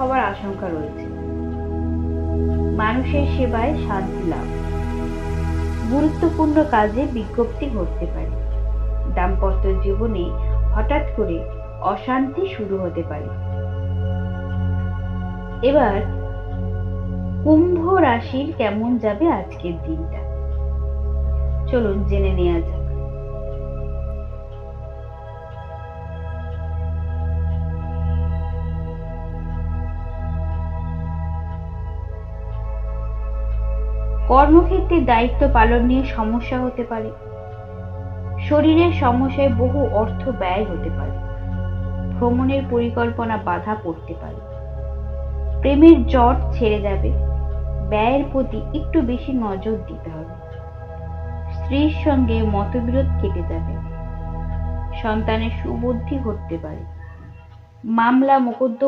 হওয়ার আশঙ্কা রয়েছে। মানুষের সেবায় শান্তি লাভ। গুরুত্বপূর্ণ কাজে বিজ্ঞপ্তি ঘটতে পারে। দাম্পত্য জীবনে হঠাৎ করে অশান্তি শুরু হতে পারে। এবার কুম্ভ রাশির কেমন যাবে আজকের দিনটা? চলুন জেনে নেওয়া যাক। কর্মক্ষেত্রে দায়িত্ব পালন নিয়ে সমস্যা হতে পারে। শরীরের সমস্যায় বহু অর্থ ব্যয় হতে পারে। ভ্রমণের পরিকল্পনা বাধা পড়তে পারে। প্রেমের জট ছেড়ে যাবে। ব্যয়ের প্রতি একটু বেশি নজর দিতে হবে। স্ত্রীর সঙ্গে মতবিরোধ কেটে যাবে। সন্তানের সুবুদ্ধি ঘটতে পারে। মামলা, মোকদ্দমা